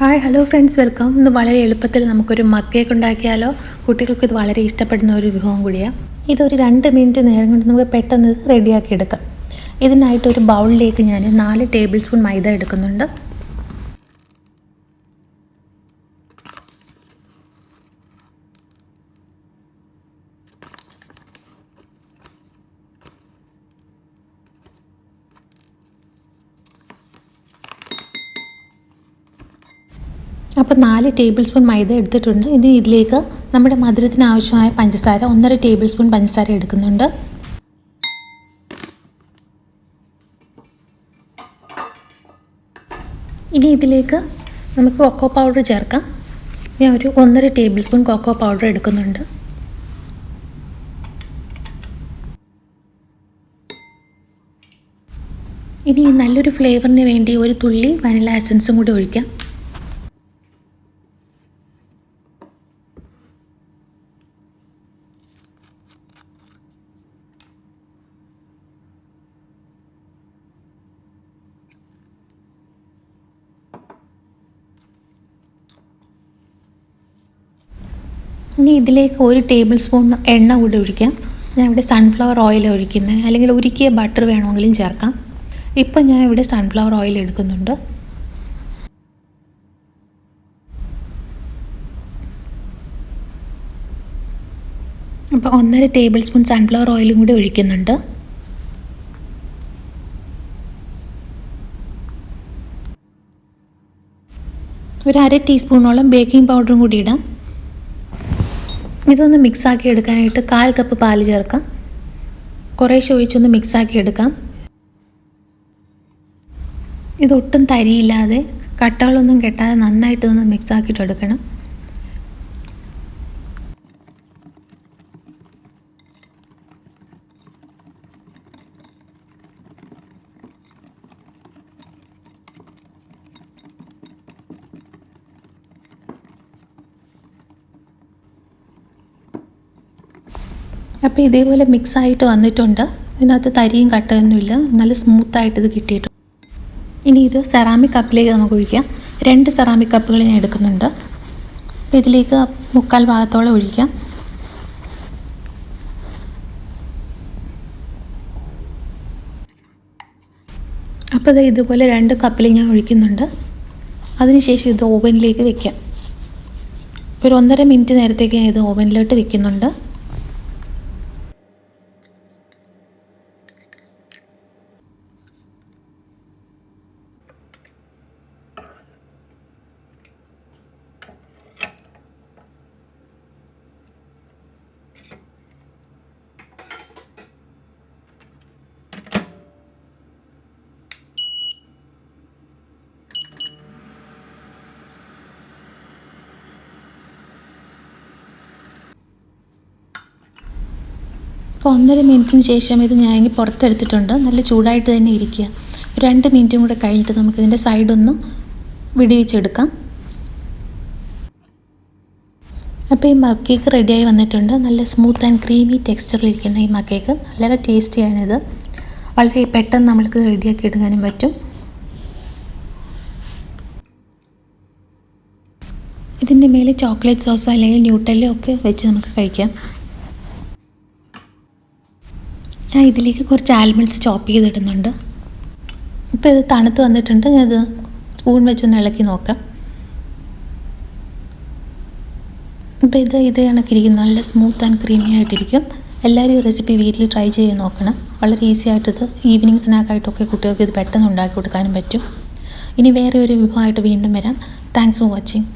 Hi hello friends welcome ഇന്ന് വളരെ എളുപ്പത്തിൽ നമുക്കൊരു മക്കേക്ക് ഉണ്ടാക്കിയാലോ? കുട്ടികൾക്ക് ഇത് വളരെ ഇഷ്ടപ്പെടുന്ന ഒരു വിഭവം കൂടിയാണ് ഇതൊരു രണ്ട് മിനിറ്റ് നേരം കൊണ്ട് നമുക്ക് പെട്ടെന്ന് റെഡിയാക്കി എടുക്കാം. ഇതിനായിട്ട് ഒരു ബൗളിലേക്ക് ഞാൻ നാല് ടേബിൾ സ്പൂൺ മൈദ എടുക്കുന്നുണ്ട്. അപ്പോൾ നാല് ടേബിൾ സ്പൂൺ മൈദ എടുത്തിട്ടുണ്ട്. ഇനി ഇതിലേക്ക് നമ്മുടെ മധുരത്തിന് ആവശ്യമായ പഞ്ചസാര ഒന്നര ടേബിൾ സ്പൂൺ പഞ്ചസാര എടുക്കുന്നുണ്ട്. ഇനി ഇതിലേക്ക് നമുക്ക് കൊക്കോ പൗഡർ ചേർക്കാം. ഞാൻ ഒരു ഒന്നര ടേബിൾ സ്പൂൺ കൊക്കോ പൗഡർ എടുക്കുന്നുണ്ട്. ഇനി നല്ലൊരു ഫ്ലേവറിന് വേണ്ടി ഒരു തുള്ളി വനില എസൻസും കൂടി ഒഴിക്കാം. ഇനി ഇതിലേക്ക് ഒരു ടേബിൾ സ്പൂൺ എണ്ണ കൂടി ഒഴിക്കാം. ഞാൻ ഇവിടെ സൺഫ്ലവർ ഓയിൽ ഒഴിക്കുന്നത്. അല്ലെങ്കിൽ ഉരുക്കിയ ബട്ടർ വേണമെങ്കിലും ചേർക്കാം. ഇപ്പം ഞാൻ ഇവിടെ സൺഫ്ലവർ ഓയിൽ എടുക്കുന്നുണ്ട്. അപ്പോൾ ഒന്നര ടേബിൾ സ്പൂൺ സൺഫ്ലവർ ഓയിലും കൂടി ഒഴിക്കുന്നുണ്ട്. ഒരു അര ടീസ്പൂണോളം ബേക്കിംഗ് പൗഡറും കൂടി ഇടാം. ഇതൊന്ന് മിക്സാക്കി എടുക്കാനായിട്ട് കാൽ കപ്പ് പാൽ ചേർക്കാം. കുറേശ്ശെ ഒഴിച്ചൊന്ന് മിക്സാക്കി എടുക്കാം. ഇതൊട്ടും തരിയില്ലാതെ കട്ടകളൊന്നും കെട്ടാതെ നന്നായിട്ടൊന്ന് മിക്സാക്കിയിട്ട് എടുക്കണം അപ്പോൾ ഇതേപോലെ മിക്സ് ആയിട്ട് വന്നിട്ടുണ്ട്. ഇതിനകത്ത് തരിയും കട്ടയൊന്നുമില്ല നല്ല സ്മൂത്തായിട്ട് ഇത് കിട്ടിയിട്ടുണ്ട്. ഇനി ഇത് സെറാമിക് കപ്പിലേക്ക് നമുക്ക് ഒഴിക്കാം. രണ്ട് സെറാമിക് കപ്പുകൾ ഞാൻ എടുക്കുന്നുണ്ട്. അപ്പോൾ ഇതിലേക്ക് മുക്കാൽ ഭാഗത്തോളം ഒഴിക്കാം. അപ്പോൾ ഇത് ഇതുപോലെ രണ്ട് കപ്പിൽ ഞാൻ ഒഴിക്കുന്നുണ്ട്. അതിനുശേഷം ഇത് ഓവനിലേക്ക് വെക്കാം. ഒരു ഒന്നര മിനിറ്റ് നേരത്തേക്ക് ഞാൻ ഇത് ഓവനിലോട്ട് വെക്കുന്നുണ്ട്. അപ്പോൾ ഒന്നര മിനിറ്റിന് ശേഷം ഇത് ഞാൻ പുറത്തെടുത്തിട്ടുണ്ട്. നല്ല ചൂടായിട്ട് തന്നെ ഇരിക്കുക. രണ്ട് മിനിറ്റും കൂടെ കഴിഞ്ഞിട്ട് നമുക്കിതിന്റെ സൈഡൊന്നും വിടിവെച്ചെടുക്കാം. അപ്പോൾ ഈ മക്കേക്ക് റെഡിയായി വന്നിട്ടുണ്ട്. നല്ല സ്മൂത്ത് ആൻഡ് ക്രീമി ടെക്സ്ചറിലിരിക്കുന്ന ഈ മക്കേക്ക് നല്ല ടേസ്റ്റിയാണിത് വളരെ പെട്ടെന്ന് നമ്മൾക്ക് റെഡിയാക്കി എടുക്കാനും പറ്റും. ഇതിന്റെ മേലെ ചോക്ലേറ്റ് സോസോ അല്ലെങ്കിൽ ന്യൂട്ടല്ലോ ഒക്കെ വെച്ച് നമുക്ക് കഴിക്കാം. ഞാൻ ഇതിലേക്ക് കുറച്ച് ആൽമണ്ട്സ് ചോപ്പ് ചെയ്തിടുന്നുണ്ട്. ഇപ്പോൾ ഇത് തണുത്ത് വന്നിട്ടുണ്ട്. ഞാനത് സ്പൂൺ വെച്ചൊന്ന് ഇളക്കി നോക്കാം. ഇപ്പോൾ ഇത് ഇത് കണക്കിരിക്കും. നല്ല സ്മൂത്ത് ആൻഡ് ക്രീമി ആയിട്ടിരിക്കും. എല്ലാവരും ഈ റെസിപ്പി വീട്ടിൽ ട്രൈ ചെയ്ത് നോക്കണം. വളരെ ഈസി ആയിട്ടിത് ഈവനിങ് സ്നാക്കായിട്ടൊക്കെ കുട്ടികൾക്ക് ഇത് പെട്ടെന്ന് ഉണ്ടാക്കി കൊടുക്കാനും പറ്റും. ഇനി വേറെ ഒരു വിഭവമായിട്ട് വീണ്ടും വരാം. Thanks for watching